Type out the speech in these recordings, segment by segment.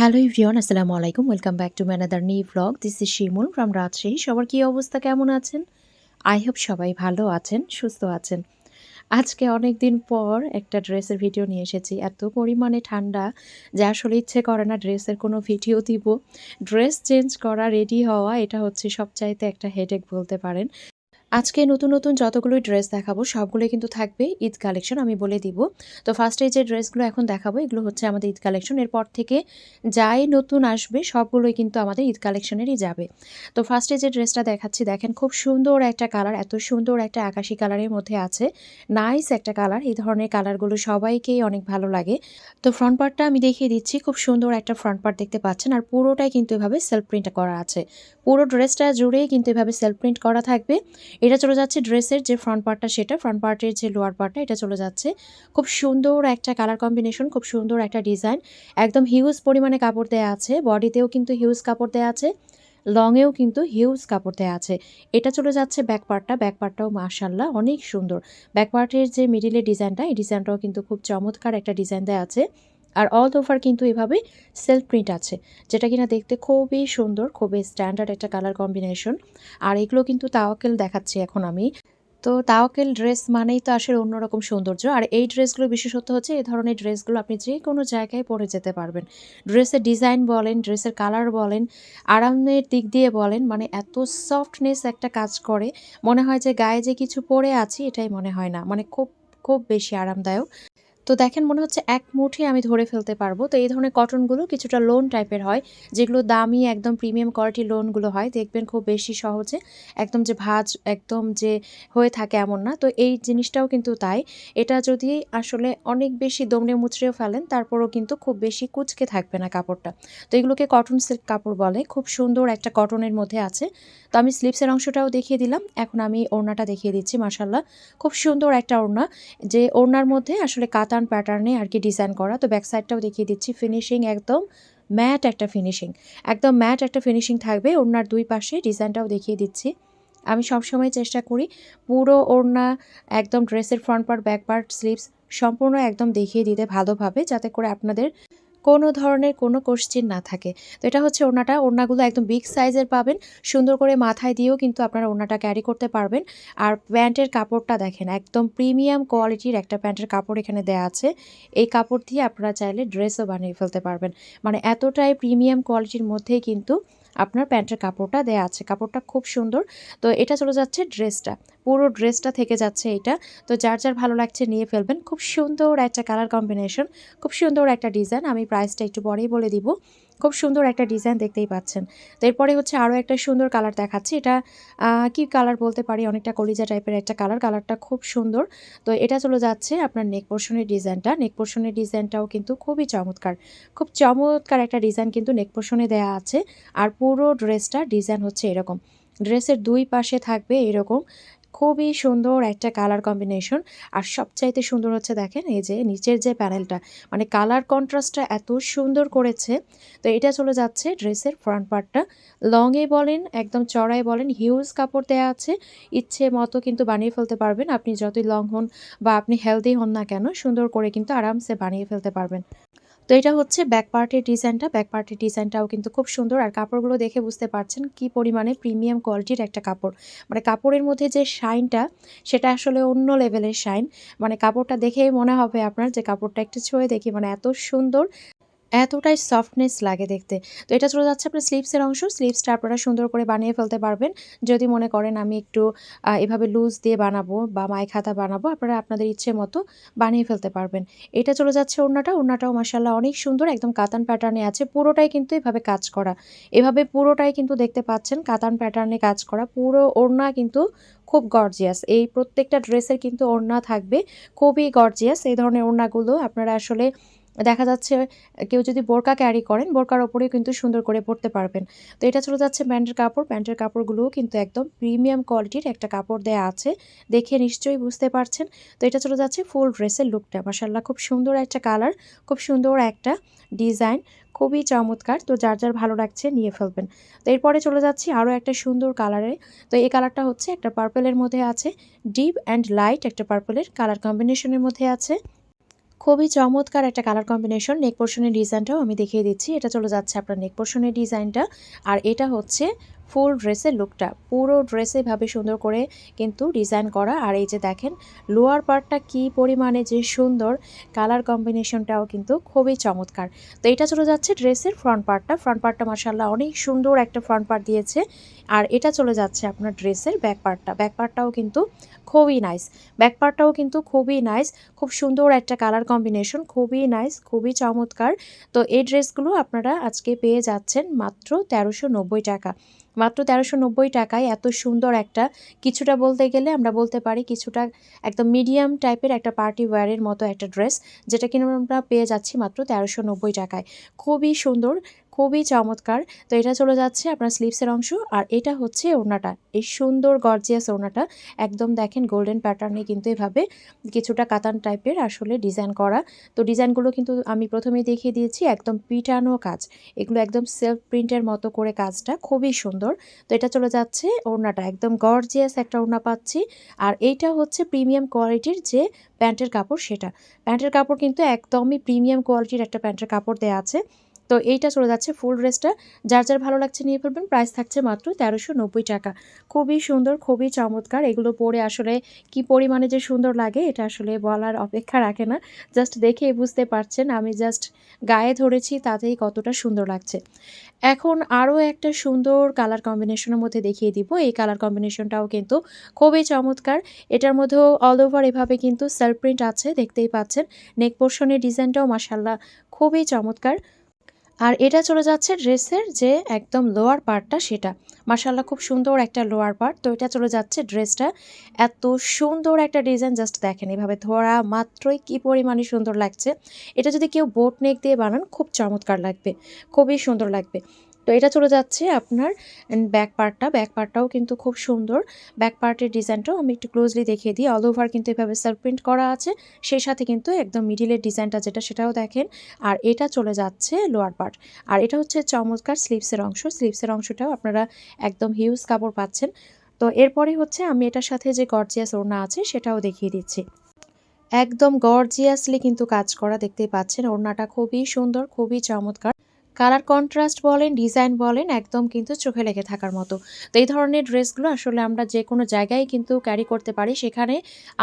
Hello everyone আসসালামু আলাইকুম। Welcome back to my another new vlog this is Shimul from Rajshahi সবার কী অবস্থা, কেমন আছেন? আই হোপ সবাই ভালো আছেন, সুস্থ আছেন। আজকে অনেক দিন পর একটা ড্রেসের ভিডিও নিয়ে এসেছি। এত পরিমাণে ঠান্ডা, যে আসলে ইচ্ছে করে না ড্রেসের কোনো ভিডিও দিব। ড্রেস চেঞ্জ করা রেডি হওয়া, এটা হচ্ছে সবচাইতে একটা হেডেক বলতে পারেন। আজকে নতুন নতুন যতগুলোই ড্রেস দেখাবো, সবগুলোই কিন্তু থাকবে ঈদ কালেকশন আমি বলে দিব। তো ফার্স্টে যে ড্রেসগুলো এখন দেখাবো, এগুলো হচ্ছে আমাদের ঈদ কালেকশন এরপর থেকে যাই নতুন আসবে, সবগুলোই কিন্তু আমাদের ঈদ কালেকশনেরই যাবে। তো ফার্স্টে যে ড্রেসটা দেখাচ্ছি, দেখেন খুব সুন্দর একটা কালার এত সুন্দর একটা আকাশি কালারের মধ্যে আছে। নাইস একটা কালার এই ধরনের কালারগুলো সবাইকেই অনেক ভালো লাগে। তো ফ্রন্ট পার্টটা আমি দেখিয়ে দিচ্ছি, খুব সুন্দর একটা ফ্রন্ট পার্ট দেখতে পাচ্ছেন, আর পুরোটাই কিন্তু এভাবে সেলফ প্রিন্ট করা আছে। পুরো ড্রেসটা জুড়েই কিন্তু এভাবে সেলফ প্রিন্ট করা থাকবে। এটা চলে যাচ্ছে ড্রেসের যে ফ্রন্ট পার্টটা সেটা ফ্রন্ট পার্টের যে লোয়ার পার্টটা এটা চলে যাচ্ছে। খুব সুন্দর একটা কালার কম্বিনেশন খুব সুন্দর একটা ডিজাইন একদম হিউজ পরিমাণে কাপড় দেওয়া আছে। বডিতেও কিন্তু হিউজ কাপড় দেওয়া আছে। লংয়েও কিন্তু হিউজ কাপড় দেওয়া আছে। এটা চলে যাচ্ছে ব্যাক পার্টটা ব্যাক পার্টটাও মার্শাল্লাহ অনেক সুন্দর। ব্যাক পার্টের যে মিডিলের ডিজাইনটা এই ডিজাইনটাও কিন্তু খুব চমৎকার একটা ডিজাইন দেওয়া আছে। আর অল ওভার কিন্তু এভাবে সেলফ প্রিন্ট আছে, যেটা কিনা দেখতে খুবই সুন্দর, খুবই স্ট্যান্ডার্ড একটা কালার কম্বিনেশন আর এগুলো কিন্তু তাওয়াকেল দেখাচ্ছি এখন আমি। তো তাওয়াকেল ড্রেস মানেই তো আসলে অন্যরকম সৌন্দর্য। আর এই ড্রেসগুলো বিশেষত্ব হচ্ছে এই ধরনের ড্রেসগুলো আপনি যে কোনো জায়গায় পরে যেতে পারবেন। ড্রেসের ডিজাইন বলেন ড্রেসের কালার বলেন, আরামের দিক দিয়ে বলেন মানে এত সফটনেস একটা কাজ করে। মনে হয় যে গায়ে যে কিছু পরে আছি, এটাই মনে হয় না। মানে খুব খুব বেশি আরামদায়ক। তো দেখেন মনে হচ্ছে এক মুঠে আমি ধরে ফেলতে পারব। তো এই ধরনের কটনগুলো কিছুটা লোন টাইপের হয়, যেগুলো দামি একদম প্রিমিয়াম কোয়ালিটির লোনগুলো হয়, দেখবেন খুব বেশি সহজে একদম যে ভাজ, একদম যে হয়ে থাকে এমন না। তো এই জিনিসটাও কিন্তু তাই। এটা যদি আসলে অনেক বেশি দমড়ে মুচড়েও ফেলেন, তারপরও কিন্তু খুব বেশি কুচকে থাকবে না কাপড়টা। তো এগুলোকে কটন সিল্ক কাপড় বলে, খুব সুন্দর একটা কটনের মধ্যে আছে। তো আমি স্লিপসের অংশটাও দেখিয়ে দিলাম, এখন আমি ওড়নাটা দেখিয়ে দিচ্ছি মাসাল্লাহ খুব সুন্দর একটা ওড়না, যে ওড়নার মধ্যে আসলে কাতা কাতান প্যাটার্নে আর কি ডিজাইন করা। তো ব্যাক সাইডটাও দেখিয়ে দিচ্ছি। ফিনিশিং একদম ম্যাট একটা ফিনিশিং একদম ম্যাট একটা ফিনিশিং থাকবে। ওড়নার দুই পাশে ডিজাইনটাও দেখিয়ে দিচ্ছি। আমি সবসময় চেষ্টা করি পুরো ওড়না, একদম ড্রেসের front part back part sleeves সম্পূর্ণ একদম দেখিয়ে দিতে ভালোভাবে, যাতে করে আপনাদের কোনো ধরনের কোনো কোশ্চিন না থাকে। তো এটা হচ্ছে ওড়নাটা। ওড়নাগুলো একদম বিগ সাইজের পাবেন। সুন্দর করে মাথায় দিয়েও কিন্তু আপনারা ওড়নাটা ক্যারি করতে পারবেন। আর প্যান্টের কাপড়টা দেখেন, একদম প্রিমিয়াম কোয়ালিটির একটা প্যান্টের কাপড় এখানে দেওয়া আছে। এই কাপড় দিয়ে আপনারা চাইলে ড্রেসও বানিয়ে ফেলতে পারবেন। মানে এতটাই প্রিমিয়াম কোয়ালিটির মধ্যেই কিন্তু আপনার প্যান্টের কাপড়টা দেয়া আছে। কাপড়টা খুব সুন্দর। তো এটা চলে যাচ্ছে ড্রেসটা পুরো ড্রেসটা থেকে যাচ্ছে এটা। তো যার যার ভালো লাগছে নিয়ে ফেলবেন। খুব সুন্দর একটা কালার কম্বিনেশন খুব সুন্দর একটা ডিজাইন আমি প্রাইসটা একটু পরেই বলে দিব। খুব সুন্দর একটা ডিজাইন দেখতেই পাচ্ছেন। তো এরপরে হচ্ছে আরও একটা সুন্দর কালার দেখাচ্ছি। এটা কি কালার বলতে পারি? অনেকটা কলিজা টাইপের একটা কালার কালারটা খুব সুন্দর। তো এটা চলে যাচ্ছে আপনার নেক পোর্শনের ডিজাইনটা নেক পোর্শনের ডিজাইনটাও কিন্তু খুবই চমৎকার। খুব চমৎকার একটা ডিজাইন কিন্তু নেক পোর্শনে দেওয়া আছে। আর পুরো ড্রেসটা ডিজাইন হচ্ছে এরকম। ড্রেসের দুই পাশে থাকবে এরকম। খুবই সুন্দর একটা কালার কম্বিনেশন আর সবচাইতে সুন্দর হচ্ছে দেখেন, এই যে নিচের যে প্যানেলটা মানে কালার কন্ট্রাস্টটা এত সুন্দর করেছে। তো এটা চলে যাচ্ছে ড্রেসের ফ্রন্ট পার্টটা লংয়ে বলেন, একদম চড়াই বলেন হিউজ কাপড় দেওয়া আছে। ইচ্ছে মতো কিন্তু বানিয়ে ফেলতে পারবেন। আপনি যতই লং হন বা আপনি হেলদি হন না কেন, সুন্দর করে কিন্তু আরামসে বানিয়ে ফেলতে পারবেন। তো এটা হচ্ছে ব্যাক পার্টের ডিজাইনটা ব্যাক পার্টের ডিজাইনটাও কিন্তু খুব সুন্দর। আর কাপড়গুলো দেখে বুঝতে পারছেন কি পরিমাণে প্রিমিয়াম কোয়ালিটির একটা কাপড়। মানে কাপড়ের মধ্যে যে শাইনটা সেটা আসলে অন্য লেভেলের শাইন মানে কাপড়টা দেখেই মনে হবে আপনার যে কাপড়টা একটু ছুঁয়ে দেখি। মানে এত সুন্দর এতটাই সফটনেস লাগে দেখতে। তো এটা চলে যাচ্ছে আপনার স্লিপসের অংশ। স্লিপসটা আপনারা সুন্দর করে বানিয়ে ফেলতে পারবেন। যদি মনে করেন আমি একটু এভাবে লুজ দিয়ে বানাবো বা মাই খাতা বানাবো, আপনারা আপনাদের ইচ্ছে মতো বানিয়ে ফেলতে পারবেন। এটা চলে যাচ্ছে ওড়নাটা। ওড়নাটাও মাসাল্লাহ অনেক সুন্দর। একদম কাতান প্যাটার্নে আছে। পুরোটাই কিন্তু এভাবে কাজ করা। এভাবে পুরোটাই কিন্তু দেখতে পাচ্ছেন, কাতান প্যাটার্নে কাজ করা। পুরো ওড়না কিন্তু খুব গর্জিয়াস এই প্রত্যেকটা ড্রেসের কিন্তু ওড়না থাকবে। খুবই গর্জিয়াস এই ধরনের ওড়নাগুলো আপনারা আসলে দেখা যাচ্ছে কেউ যদি বোরকা ক্যারি করেন, বোরকার ওপরেও কিন্তু সুন্দর করে পরতে পারবেন। তো এটা চলে যাচ্ছে প্যান্টের কাপড়। প্যান্টের কাপড়গুলোও কিন্তু একদম প্রিমিয়াম কোয়ালিটির একটা কাপড় দেয়া আছে। দেখে নিশ্চয়ই বুঝতে পারছেন। তো এটা চলে যাচ্ছে ফুল ড্রেসের লুকটা মাসাল্লাহ খুব সুন্দর একটা কালার খুব সুন্দর একটা ডিজাইন খুবই চমৎকার। তো যার যার ভালো লাগছে নিয়ে ফেলবেন। তো এরপরে চলে যাচ্ছি আরও একটা সুন্দর কালারে তো এই কালারটা হচ্ছে একটা পার্পেলের মধ্যে আছে। ডিপ অ্যান্ড লাইট একটা পার্পেলের কালার কম্বিনেশনের মধ্যে আছে। খুবই চমৎকার একটা কালার কম্বিনেশন নেক পোর্শনের ডিজাইনটাও আমি দেখিয়ে দিচ্ছি। এটা চলে যাচ্ছে আপনার নেক পোর্শনের ডিজাইনটা আর এটা হচ্ছে ফুল ড্রেসের লুকটা পুরো ড্রেসে ভাবে সুন্দর করে কিন্তু ডিজাইন করা। আর এই যে দেখেন লোয়ার পার্টটা কি পরিমাণে যে সুন্দর কালার কম্বিনেশনটাও কিন্তু খুবই চমৎকার। তো এটা চলে যাচ্ছে ড্রেসের ফ্রন্ট পার্টটা ফ্রন্ট পার্টটা মার্শাল্লাহ অনেক সুন্দর একটা ফ্রন্ট পার্ট দিয়েছে। আর এটা চলে যাচ্ছে আপনার ড্রেসের ব্যাক পার্টটা ব্যাক পার্টটাও কিন্তু খুবই নাইস ব্যাক পার্টটাও কিন্তু খুবই নাইস খুব সুন্দর একটা কালার কম্বিনেশন খুবই নাইস খুবই চমৎকার। তো এই ড্রেসগুলো আপনারা আজকে পেয়ে যাচ্ছেন মাত্র তেরোশো টাকা। মাত্র তেরোশো নব্বই টাকায় এত সুন্দর একটা, কিছুটা বলতে গেলে আমরা বলতে পারি কিছুটা একদম মিডিয়াম টাইপের একটা পার্টি ওয়্যারের মতো একটা ড্রেস যেটা কিনা আমরা পেয়ে যাচ্ছি মাত্র তেরোশো নব্বই টাকায়। খুবই সুন্দর খুবই চমৎকার। তো এটা চলে যাচ্ছে আপনার স্লিভসের অংশ আর এটা হচ্ছে ওড়নাটা। এই সুন্দর গর্জিয়াস ওড়নাটা। একদম দেখেন গোল্ডেন প্যাটার্নে কিন্তু এভাবে কিছুটা কাতান টাইপের আসলে ডিজাইন করা। তো ডিজাইনগুলো কিন্তু আমি প্রথমেই দেখিয়ে দিয়েছি, একদম পিটানো কাজ। এগুলো একদম সেলফ প্রিন্টের মতো করে কাজটা খুবই সুন্দর। তো এটা চলে যাচ্ছে ওড়নাটা। একদম গর্জিয়াস একটা ওড়না পাচ্ছি। আর এইটা হচ্ছে প্রিমিয়াম কোয়ালিটির যে প্যান্টের কাপড় সেটা। প্যান্টের কাপড় কিন্তু একদমই প্রিমিয়াম কোয়ালিটির একটা প্যান্টের কাপড় দেওয়া আছে। তো এইটা চলে যাচ্ছে ফুল ড্রেসটা যার যার ভালো লাগছে নিয়ে ফেলবেন প্রাইস থাকছে মাত্র তেরোশো নব্বই টাকা। খুবই সুন্দর, খুবই চমৎকার। এগুলো পরে আসলে কি পরিমাণে যে সুন্দর লাগে, এটা আসলে বলার অপেক্ষা রাখে না। জাস্ট দেখে বুঝতে পারছেন, আমি জাস্ট গায়ে ধরেছি, তাতেই কতটা সুন্দর লাগছে। এখন আরও একটা সুন্দর কালার কম্বিনেশনের মধ্যে দেখিয়ে দিব। এই কালার কম্বিনেশনটাও কিন্তু খুবই চমৎকার। এটার মধ্যেও অল ওভার এভাবে কিন্তু সেলফ প্রিন্ট আছে, দেখতেই পাচ্ছেন। নেক পোর্শনের ডিজাইনটাও মাসাল্লাহ খুবই চমৎকার। আর এটা চলে যাচ্ছে ড্রেসের যে একদম লোয়ার পার্টটা সেটা। মার্শাল্লাহ খুব সুন্দর একটা লোয়ার পার্ট তো এটা চলে যাচ্ছে ড্রেসটা। এত সুন্দর একটা ডিজাইন জাস্ট দেখেন এভাবে ধরা মাত্রই কি পরিমাণে সুন্দর লাগছে। এটা যদি কেউ বোট নেক দিয়ে বানান, খুব চমৎকার লাগবে। খুবই সুন্দর লাগবে। তো এটা চলে যাচ্ছে আপনার ব্যাক পার্টটা ব্যাক পার্টটাও কিন্তু খুব সুন্দর। ব্যাক পার্টের ডিজাইনটাও আমি একটু ক্লোজলি দেখিয়ে দিই। অল ওভার কিন্তু এভাবে সেলফ প্রিন্ট করা আছে। সেই সাথে কিন্তু একদম মিডিলের ডিজাইনটা যেটা, সেটাও দেখেন। আর এটা চলে যাচ্ছে লোয়ার পার্ট আর এটা হচ্ছে চমৎকার স্লিভসের অংশ। স্লিভসের অংশটাও আপনারা একদম হিউজ কাপড় পাচ্ছেন। তো এরপরে হচ্ছে আমি এটার সাথে যে গর্জিয়াস ওড়না আছে, সেটাও দেখিয়ে দিচ্ছি। একদম গর্জিয়াসলি কিন্তু কাজ করা দেখতেই পাচ্ছেন। ওড়নাটা খুবই সুন্দর, খুবই চমৎকার। কালার কন্ট্রাস্ট বলেন, ডিজাইন বলেন, একদম কিন্তু চোখে লেগে থাকার মতো। তো এই ধরনের ড্রেসগুলো আসলে আমরা যে কোনো জায়গায় কিন্তু ক্যারি করতে পারি। সেখানে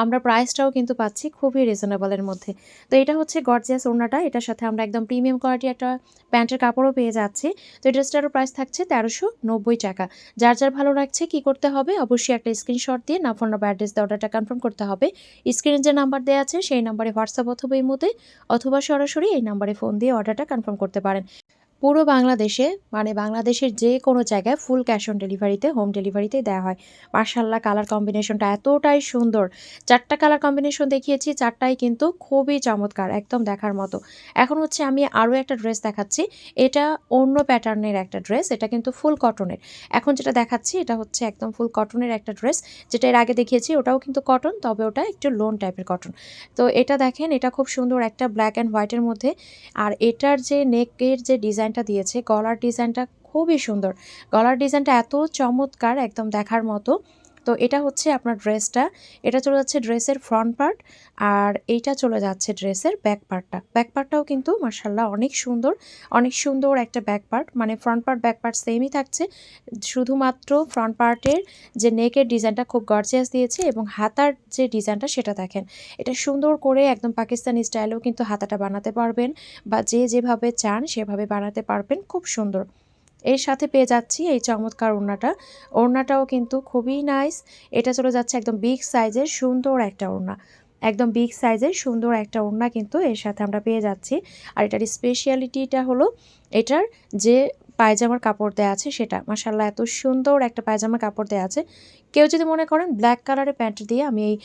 আমরা প্রাইসটাও কিন্তু পাচ্ছি খুবই রিজনেবলের মধ্যে। তো এটা হচ্ছে গর্জিয়াস ওড়নাটা। এটার সাথে আমরা একদম প্রিমিয়াম কোয়ালিটি একটা প্যান্টের কাপড়ও পেয়ে যাচ্ছি। তো এই ড্রেসটারও প্রাইস থাকছে তেরোশো নব্বই টাকা। যার যার ভালো লাগছে কি করতে হবে, অবশ্যই একটা স্ক্রিনশট দিয়ে না ফোন নাম্বার অ্যাড্রেস অর্ডারটা কনফার্ম করতে হবে। স্ক্রিনে যে নাম্বার দেওয়া আছে, সেই নাম্বারে হোয়াটসঅ্যাপ অথবা মধ্যে অথবা সরাসরি এই নাম্বারে ফোন দিয়ে অর্ডারটা কনফার্ম করতে পারেন। পুরো বাংলাদেশে মানে বাংলাদেশের যে কোনো জায়গায় ফুল ক্যাশ অন ডেলিভারিতে হোম ডেলিভারিতে দেওয়া হয়। মার্শাল্লাহ কালার কম্বিনেশনটা এতটাই সুন্দর। চারটা কালার কম্বিনেশন দেখিয়েছি, চারটাই কিন্তু খুবই চমৎকার, একদম দেখার মতো। এখন হচ্ছে আমি আরও একটা ড্রেস দেখাচ্ছি। এটা অন্য প্যাটার্নের একটা ড্রেস এটা কিন্তু ফুল কটনের এখন যেটা দেখাচ্ছি, এটা হচ্ছে একদম ফুল কটনের একটা ড্রেস যেটা এর আগে দেখিয়েছি, ওটাও কিন্তু কটন তবে ওটা একটু লোন টাইপের কটন তো এটা দেখেন, এটা খুব সুন্দর একটা ব্ল্যাক অ্যান্ড হোয়াইটের মধ্যে। আর এটার যে নেকের যে ডিজাইন ডিজাইনটা দিয়েছে। গলার ডিজাইনটা খুবই সুন্দর। গলার ডিজাইনটা এত চমৎকার একদম দেখার মতো। তো এটা হচ্ছে আপনার ড্রেসটা। এটা চলে যাচ্ছে ড্রেসের ফ্রন্ট পার্ট আর এইটা চলে যাচ্ছে ড্রেসের ব্যাক পার্টটা ব্যাক পার্টটাও কিন্তু মার্শাল্লাহ অনেক সুন্দর অনেক সুন্দর একটা ব্যাক পার্ট মানে ফ্রন্ট পার্ট ব্যাক পার্ট সেমই থাকছে। শুধুমাত্র ফ্রন্ট পার্টের যে নেকের ডিজাইনটা খুব গর্জিয়াস দিয়েছে এবং হাতার যে ডিজাইনটা সেটা দেখেন। এটা সুন্দর করে একদম পাকিস্তানি স্টাইলেও কিন্তু হাতাটা বানাতে পারবেন বা যে যেভাবে চান সেভাবে বানাতে পারবেন। খুব সুন্দর। এর সাথে পেয়ে যাচ্ছি এই চমৎকার ওড়নাটা। ওড়নাটাও কিন্তু খুবই নাইস এটা চলে যাচ্ছে একদম বিগ সাইজের সুন্দর একটা ওড়না। একদম বিগ সাইজের সুন্দর একটা ওড়না কিন্তু এর সাথে আমরা পেয়ে যাচ্ছি। আর এটার স্পেশালিটিটা হলো এটার যে পায়জামার কাপড় দেওয়া আছে সেটা। মাসাল্লাহ এত সুন্দর একটা পায়জামার কাপড় দেওয়া আছে। কেউ যদি মনে করেন ব্ল্যাক কালারের প্যান্ট দিয়ে আমি এই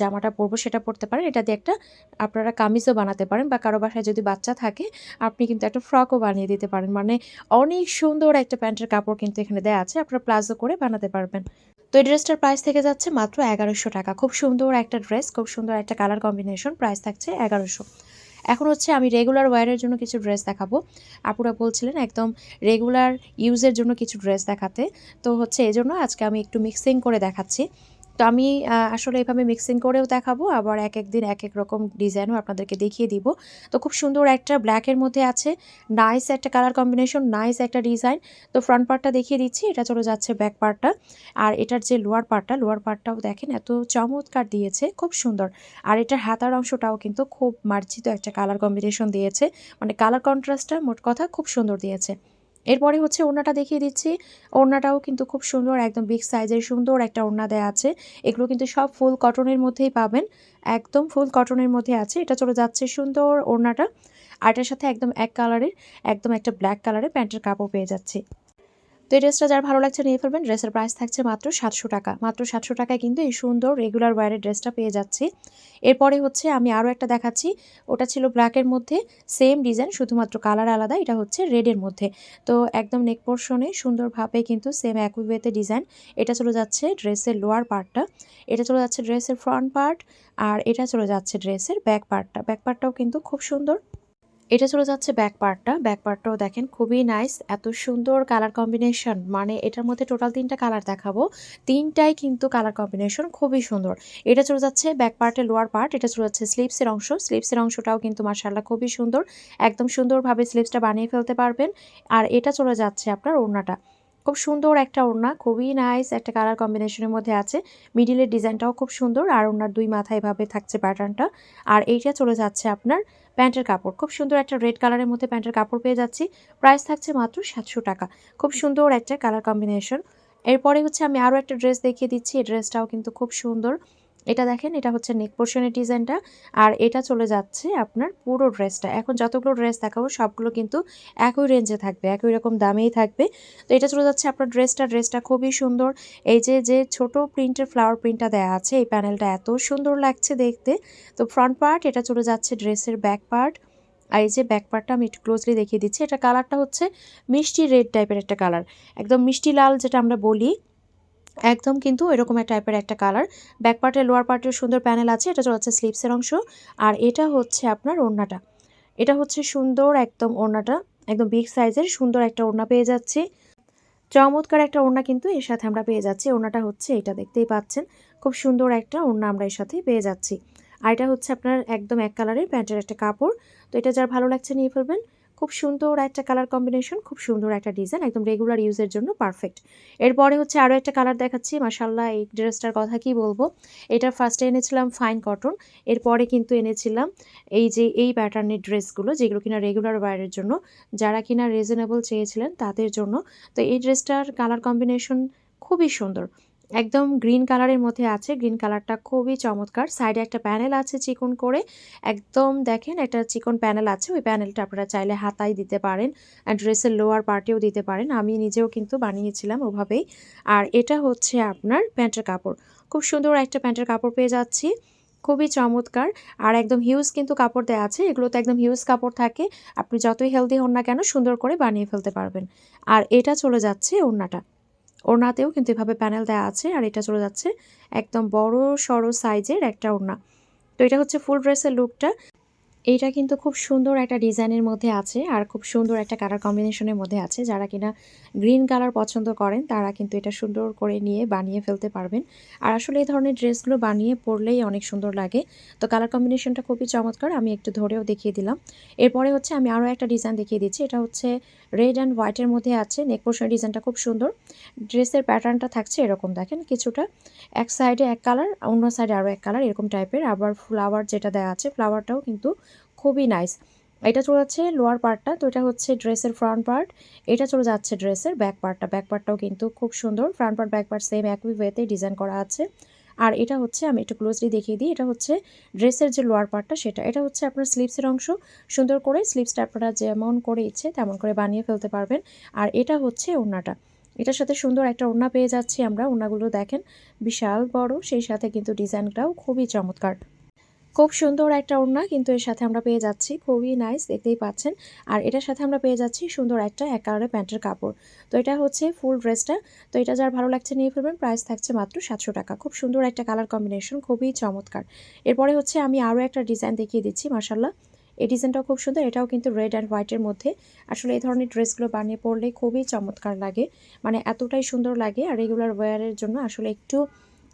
জামাটা পরবো, সেটা পরতে পারেন। এটা দিয়ে একটা আপনারা কামিজও বানাতে পারেন বা কারও বাসায় যদি বাচ্চা থাকে, আপনি কিন্তু একটা ফ্রকও বানিয়ে দিতে পারেন। মানে অনেক সুন্দর একটা প্যান্টের কাপড় কিন্তু এখানে দেওয়া আছে। আপনারা প্লাজো করে বানাতে পারবেন। তো এই ড্রেসটার প্রাইস থেকে যাচ্ছে মাত্র এগারোশো টাকা। খুব সুন্দর একটা ড্রেস, খুব সুন্দর একটা কালার কম্বিনেশন প্রাইস থাকছে এগারোশো। এখন হচ্ছে আমি রেগুলার ওয়ারের জন্য কিছু ড্রেস দেখাবো। আপুরা বলছিলেন একদম রেগুলার ইউজের জন্য কিছু ড্রেস দেখাতে। তো হচ্ছে এই জন্য আজকে আমি একটু মিক্সিং করে দেখাচ্ছি। তো আমি আসলে এভাবে মিক্সিং করেও দেখাবো, আবার এক এক দিন এক এক রকম ডিজাইনও আপনাদেরকে দেখিয়ে দিব। তো খুব সুন্দর একটা ব্ল্যাকের মধ্যে আছে নাইস একটা কালার কম্বিনেশন নাইস একটা ডিজাইন তো ফ্রন্ট পার্টটা দেখিয়ে দিচ্ছি, এটা চলে যাচ্ছে ব্যাক পার্টটা আর এটার যে লোয়ার পার্টটা লোয়ার পার্টটাও দেখেন এত চমৎকার দিয়েছে, খুব সুন্দর। আর এটার হাতার অংশটাও কিন্তু খুব মার্জিত একটা কালার কম্বিনেশন দিয়েছে। মানে কালার কন্ট্রাস্টটা মোট কথা খুব সুন্দর দিয়েছে। এরপরে হচ্ছে ওড়নাটা দেখিয়ে দিচ্ছি। ওড়নাটাও কিন্তু খুব সুন্দর, একদম বিগ সাইজের সুন্দর একটা ওড়না দেয়া আছে। এগুলো কিন্তু সব ফুল কটনের মধ্যেই পাবেন। একদম ফুল কটনের মধ্যে আছে। এটা চলে যাচ্ছে সুন্দর ওড়নাটা। আর সাথে একদম এক কালারের একদম একটা ব্ল্যাক কালারের প্যান্টের কাপড় পেয়ে যাচ্ছে। তো এই ড্রেসটা যার ভালো লাগছে নিয়ে ফেলবেন। ড্রেসের প্রাইস থাকছে মাত্র সাতশো টাকা। মাত্র সাতশো টাকায় কিন্তু এই সুন্দর রেগুলার ওয়ারের ড্রেসটা পেয়ে যাচ্ছি। এরপরে হচ্ছে আমি আরও একটা দেখাচ্ছি। ওটা ছিল ব্ল্যাকের মধ্যে সেম ডিজাইন শুধুমাত্র কালার আলাদা, এটা হচ্ছে রেডের মধ্যে। তো একদম নেক পোর্শনে সুন্দরভাবে কিন্তু সেম একই ডিজাইন এটা চলে যাচ্ছে ড্রেসের লোয়ার পার্টটা এটা চলে যাচ্ছে ড্রেসের ফ্রন্ট পার্ট আর এটা চলে যাচ্ছে ড্রেসের ব্যাক পার্টটা ব্যাক পার্টটাও কিন্তু খুব সুন্দর। এটা চলে যাচ্ছে ব্যাক পার্টটা ব্যাক পার্টটাও দেখেন খুবই নাইস এত সুন্দর কালার কম্বিনেশন মানে এটার মধ্যে টোটাল তিনটা কালার দেখাবো। তিনটাই কিন্তু কালার কম্বিনেশন খুবই সুন্দর। এটা চলে যাচ্ছে ব্যাক পার্টের লোয়ার পার্ট এটা চলে যাচ্ছে স্লিপসের অংশ। স্লিপসের অংশটাও কিন্তু মার্শাল্লাহ খুবই সুন্দর। একদম সুন্দরভাবে স্লিপসটা বানিয়ে ফেলতে পারবেন। আর এটা চলে যাচ্ছে আপনার ওড়নাটা। খুব সুন্দর একটা ওড়না, খুবই নাইস একটা কালার কম্বিনেশনের মধ্যে আছে। মিডিলের ডিজাইনটাও খুব সুন্দর। আর ওনার দুই মাথায় ভাবে থাকছে প্যাটার্নটা আর এইটা চলে যাচ্ছে আপনার প্যান্টের কাপড়। খুব সুন্দর একটা রেড কালারের মধ্যে প্যান্টের কাপড় পেয়ে যাচ্ছি। প্রাইস থাকছে মাত্র সাতশো টাকা। খুব সুন্দর একটা কালার কম্বিনেশন। এরপরে হচ্ছে আমি আরও একটা ড্রেস দেখিয়ে দিচ্ছি। এই ড্রেসটাও কিন্তু খুব সুন্দর। এটা দেখেন, এটা হচ্ছে নেক পোর্শনের ডিজাইনটা আর এটা চলে যাচ্ছে আপনার পুরো ড্রেসটা এখন যতগুলো ড্রেস দেখাবো, সবগুলো কিন্তু একই রেঞ্জে থাকবে, একই রকম দামেই থাকবে। তো এটা চলে যাচ্ছে আপনার ড্রেসটা ড্রেসটা খুবই সুন্দর। এই যে যে ছোট প্রিন্টের ফ্লাওয়ার প্রিন্টটা দেওয়া আছে, এই প্যানেলটা এত সুন্দর লাগছে দেখতে। তো ফ্রন্ট পার্ট এটা চলে যাচ্ছে ড্রেসের ব্যাক পার্ট আর এই যে ব্যাক পার্টটা আমি একটু ক্লোজলি দেখিয়ে দিচ্ছি। এটা কালারটা হচ্ছে মিষ্টি রেড টাইপের একটা কালার একদম মিষ্টি লাল যেটা আমরা বলি। একদম কিন্তু এরকম টাইপের একটা কালার ব্যাক পার্টের লোয়ার পার্টের সুন্দর প্যানেল আছে, এটা যাচ্ছে স্লিপসের অংশ। আর এটা হচ্ছে আপনার ওড়নাটা। এটা হচ্ছে সুন্দর একদম ওড়নাটা, একদম বিগ সাইজের সুন্দর একটা ওড়না পেয়ে যাচ্ছি। চমৎকার একটা ওড়না কিন্তু এর সাথে আমরা পেয়ে যাচ্ছি। ওড়নাটা হচ্ছে এটা, দেখতেই পাচ্ছেন। খুব সুন্দর একটা ওড়না আমরা এর সাথে পেয়ে যাচ্ছি। আর এটা হচ্ছে আপনার একদম এক কালারের প্যান্টের একটা কাপড়। তো এটা যার ভালো লাগছে নিয়ে ফেলবেন। খুব সুন্দর একটা কালার কম্বিনেশন খুব সুন্দর একটা ডিজাইন একদম রেগুলার ইউজের জন্য পারফেক্ট এরপরে হচ্ছে আরও একটা কালার দেখাচ্ছি মাসাল্লাহ এই ড্রেসটার কথা কি বলব? এটা ফার্স্টে এনেছিলাম ফাইন কটন এরপরে কিন্তু এনেছিলাম এই যে এই প্যাটার্নের ড্রেসগুলো যেগুলো কিনা রেগুলার ওয়ারের জন্য, যারা কিনা রিজনেবল চেয়েছিলেন তাদের জন্য। তো এই ড্রেসটার কালার কম্বিনেশন খুবই সুন্দর। একদম গ্রিন কালারের মধ্যে আছে। গ্রিন কালারটা খুবই চমৎকার। সাইডে একটা প্যানেল আছে চিকন করে। একদম দেখেন একটা চিকন প্যানেল আছে। ওই প্যানেলটা আপনারা চাইলে হাতায় দিতে পারেন ড্রেসের লোয়ার পার্টেও দিতে পারেন। আমি নিজেও কিন্তু বানিয়েছিলাম ওভাবেই। আর এটা হচ্ছে আপনার প্যান্টের কাপড়। খুব সুন্দর একটা প্যান্টের কাপড় পেয়ে যাচ্ছি। খুবই চমৎকার। আর একদম হিউজ কিন্তু কাপড় দেওয়া আছে। এগুলোতে একদম হিউজ কাপড় থাকে। আপনি যতই হেলদি হন না কেন সুন্দর করে বানিয়ে ফেলতে পারবেন। আর এটা চলে যাচ্ছে ওড়নাটা। ওড়নাতেও কিন্তু এভাবে প্যানেল দেওয়া আছে আর এটা চলে যাচ্ছে একদম বড় সড়ো সাইজের একটা ওড়না। তো এটা হচ্ছে ফুল ড্রেসের লুকটা। এইটা কিন্তু খুব সুন্দর একটা ডিজাইনের মধ্যে আছে আর খুব সুন্দর একটা কালার কম্বিনেশনের মধ্যে আছে। যারা কিনা গ্রিন কালার পছন্দ করেন, তারা কিন্তু এটা সুন্দর করে নিয়ে বানিয়ে ফেলতে পারবেন। আর আসলে এই ধরনের ড্রেসগুলো বানিয়ে পরলেই অনেক সুন্দর লাগে। তো কালার কম্বিনেশনটা খুবই চমৎকার, আমি একটু ধরেও দেখিয়ে দিলাম। এরপরে হচ্ছে আমি আরও একটা ডিজাইন দেখিয়ে দিচ্ছি, এটা হচ্ছে রেড অ্যান্ড হোয়াইটের মধ্যে আছে। নেক পোর্শনের ডিজাইনটা খুব সুন্দর। ড্রেসের প্যাটার্নটা থাকছে এরকম, দেখেন কিছুটা। এক সাইডে এক কালার অন্য সাইডে আরও এক কালার এরকম টাইপের আবার ফ্লাওয়ার যেটা দেওয়া আছে ফ্লাওয়ারটাও কিন্তু খুবই নাইস এটা চলে যাচ্ছে লোয়ার পার্টটা তো এটা হচ্ছে ড্রেসের ফ্রন্ট পার্ট এটা চলে যাচ্ছে ড্রেসের ব্যাক পার্টটা ব্যাক পার্টটাও কিন্তু খুব সুন্দর front part back part same একই ওয়েতে ডিজাইন করা আছে। আর এটা হচ্ছে আমি একটু ক্লোজলি দেখিয়ে দিই, এটা হচ্ছে ড্রেসের যে লোয়ার পার্টটা সেটা, এটা হচ্ছে আপনার স্লিপসের অংশ। সুন্দর করে স্লিপসটা আপনারা যেমন করে ইচ্ছে তেমন করে বানিয়ে ফেলতে পারবেন। আর এটা হচ্ছে ওড়নাটা। এটার সাথে সুন্দর একটা ওড়না পেয়ে যাচ্ছি আমরা, ওড়নাগুলো দেখেন বিশাল বড়, সেই সাথে কিন্তু ডিজাইনটাও খুবই চমৎকার। খুব সুন্দর একটা ওড়না কিন্তু এর সাথে আমরা পেয়ে যাচ্ছি। খুবই নাইস দেখতেই পাচ্ছেন। আর এটার সাথে আমরা পেয়ে যাচ্ছি সুন্দর একটা এক কালারের প্যান্টের কাপড়। তো এটা হচ্ছে ফুল ড্রেসটা তো এটা যার ভালো লাগছে নিয়ে ফেলবেন প্রাইস থাকছে মাত্র সাতশো টাকা। খুব সুন্দর একটা কালার কম্বিনেশন খুবই চমৎকার। এরপরে হচ্ছে আমি আরও একটা ডিজাইন দেখিয়ে দিচ্ছি মার্শাল্লাহ এই ডিজাইনটাও খুব সুন্দর, এটাও কিন্তু রেড অ্যান্ড হোয়াইটের মধ্যে। আসলে এই ধরনের ড্রেসগুলো বানিয়ে পরলে খুবই চমৎকার লাগে। মানে এতটাই সুন্দর লাগে আর রেগুলার ওয়্যারের জন্য আসলে একটু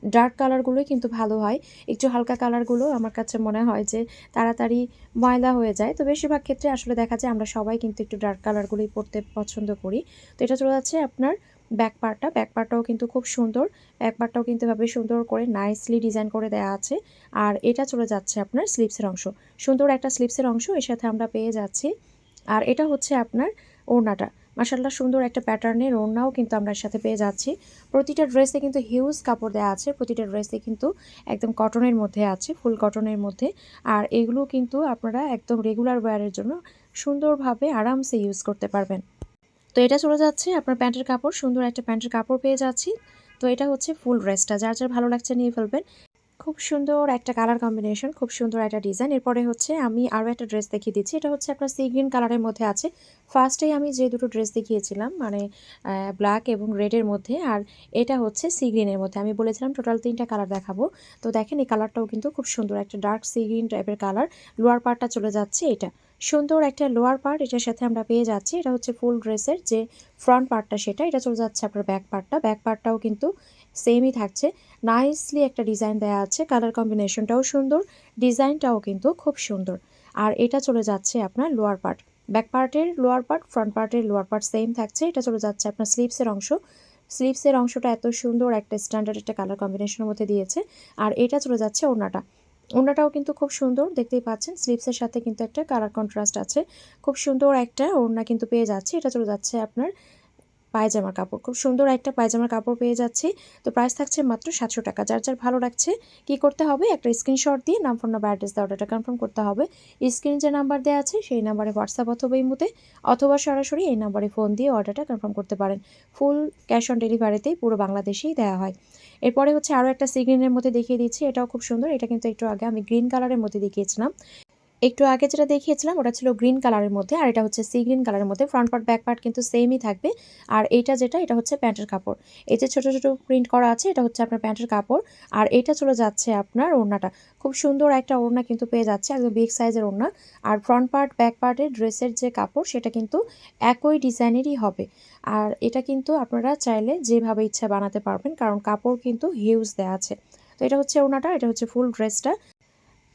ডার্ক কালারগুলোই কিন্তু ভালো হয়। একটু হালকা কালারগুলো আমার কাছে মনে হয় যে তাড়াতাড়ি ময়লা হয়ে যায়। তো বেশিরভাগ ক্ষেত্রে আসলে দেখা যায় আমরা সবাই কিন্তু একটু ডার্ক কালারগুলোই পরতে পছন্দ করি। তো এটা চলে যাচ্ছে আপনার ব্যাক পার্টটা ব্যাক পার্টটাও কিন্তু খুব সুন্দর। ব্যাক পার্টটাও কিন্তু এভাবে সুন্দর করে নাইসলি ডিজাইন করে দেওয়া আছে। আর এটা চলে যাচ্ছে আপনার স্লিপসের অংশ। সুন্দর একটা স্লিপসের অংশ এর সাথে আমরা পেয়ে যাচ্ছি। আর এটা হচ্ছে আপনার ওড়নাটা। মাসাল্লাহ সুন্দর একটা প্যাটার্নের ওড়নাও কিন্তু আমরা সাথে পেয়ে যাচ্ছি। প্রতিটা ড্রেসে কিন্তু হিউজ কাপড় দেওয়া আছে, প্রতিটা ড্রেসে কিন্তু একদম কটনের মধ্যে আছে, ফুল কটনের মধ্যে। আর এগুলো কিন্তু আপনারা একদম রেগুলার ওয়্যারের জন্য সুন্দরভাবে আরামসে ইউজ করতে পারবেন। তো এটা চলে যাচ্ছে আপনার প্যান্টের কাপড়, সুন্দর একটা প্যান্টের কাপড় পেয়ে যাচ্ছি। তো এটা হচ্ছে ফুল ড্রেসটা, যার যার ভালো লাগছে নিয়ে ফেলবেন। খুব সুন্দর একটা কালার কম্বিনেশন খুব সুন্দর একটা ডিজাইন এরপরে হচ্ছে আমি আরও একটা ড্রেস দেখিয়ে দিচ্ছি। এটা হচ্ছে আপনার সি গ্রিন কালারের মধ্যে আছে। ফার্স্টেই আমি যে দুটো ড্রেস দেখিয়েছিলাম মানে ব্ল্যাক এবং রেডের মধ্যে, আর এটা হচ্ছে সি গ্রিনের মধ্যে। আমি বলেছিলাম টোটাল তিনটা কালার দেখাবো। তো দেখেন এই কালারটাও কিন্তু খুব সুন্দর, একটা ডার্ক সি গ্রিন টাইপের কালার লোয়ার পার্টটা চলে যাচ্ছে এটা। সুন্দর একটা লোয়ার পার্ট এটার সাথে আমরা পেয়ে যাচ্ছি। এটা হচ্ছে ফুল ড্রেসের যে ফ্রন্ট পার্টটা সেটা, এটা চলে যাচ্ছে আপনার ব্যাক পার্টটা ব্যাক পার্টটাও কিন্তু সেমই থাকছে। নাইসলি একটা ডিজাইন দেওয়া আছে। কালার কম্বিনেশনটাও সুন্দর। ডিজাইনটাও কিন্তু খুব সুন্দর। আর এটা চলে যাচ্ছে আপনার লোয়ার পার্ট ব্যাক পার্টের লোয়ার পার্ট ফ্রন্ট পার্টের লোয়ার পার্ট সেম থাকছে। এটা চলে যাচ্ছে আপনার স্লিপসের অংশ। স্লিপসের অংশটা এত সুন্দর একটা স্ট্যান্ডার্ড একটা কালার কম্বিনেশনের মধ্যে দিয়েছে। আর এটা চলে যাচ্ছে ওড়নাটা। ওড়নাটাও কিন্তু খুব সুন্দর, দেখতেই পাচ্ছেন। স্লিপসের সাথে কিন্তু একটা কালার কন্ট্রাস্ট আছে। খুব সুন্দর একটা ওড়না কিন্তু পেয়ে যাচ্ছে। এটা চলে যাচ্ছে আপনার পায়জামার কাপড়। খুব সুন্দর একটা পায়জামার কাপড় পেয়ে যাচ্ছি। তো প্রাইস থাকছে মাত্র সাতশো টাকা। যার যার ভালো লাগছে, কি করতে হবে? একটা স্ক্রিনশট দিয়ে নাম ফোন নাম্বার অ্যাড্রেস দেওয়া অর্ডারটা কনফার্ম করতে হবে। স্ক্রিন যে নাম্বার দেওয়া আছে, সেই নাম্বারে হোয়াটসঅ্যাপ অথবা ইমুতে, অথবা সরাসরি এই নাম্বারে ফোন দিয়ে অর্ডারটা কনফার্ম করতে পারেন। ফুল ক্যাশ অন ডেলিভারিতেই পুরো বাংলাদেশেই দেওয়া হয়। এরপরে হচ্ছে আরও একটা সি গ্রিনের মধ্যে দেখিয়ে দিচ্ছি। এটাও খুব সুন্দর। এটা কিন্তু একটু আগে আমি গ্রিন কালারের মধ্যে দেখিয়েছিলাম। একটু আগে যেটা দেখিয়েছিলাম, ওটা ছিল গ্রিন কালারের মধ্যে, আর এটা হচ্ছে সি গ্রিন কালারের মধ্যে। ফ্রন্ট পার্ট ব্যাক পার্ট কিন্তু সেমই থাকবে। আর এইটা যেটা, এটা হচ্ছে প্যান্টের কাপড়। এই যে ছোটো ছোটো প্রিন্ট করা আছে, এটা হচ্ছে আপনার প্যান্টের কাপড়। আর এটা চলে যাচ্ছে আপনার ওড়নাটা। খুব সুন্দর একটা ওড়না কিন্তু পেয়ে যাচ্ছে, একদম বিগ সাইজের ওড়না। আর ফ্রন্ট পার্ট ব্যাক পার্টের ড্রেসের যে কাপড়, সেটা কিন্তু একই ডিজাইনেরই হবে। আর এটা কিন্তু আপনারা চাইলে যেভাবে ইচ্ছা বানাতে পারবেন, কারণ কাপড় কিন্তু হিউজ দেওয়া আছে। তো এটা হচ্ছে ওড়নাটা, এটা হচ্ছে ফুল ড্রেসটা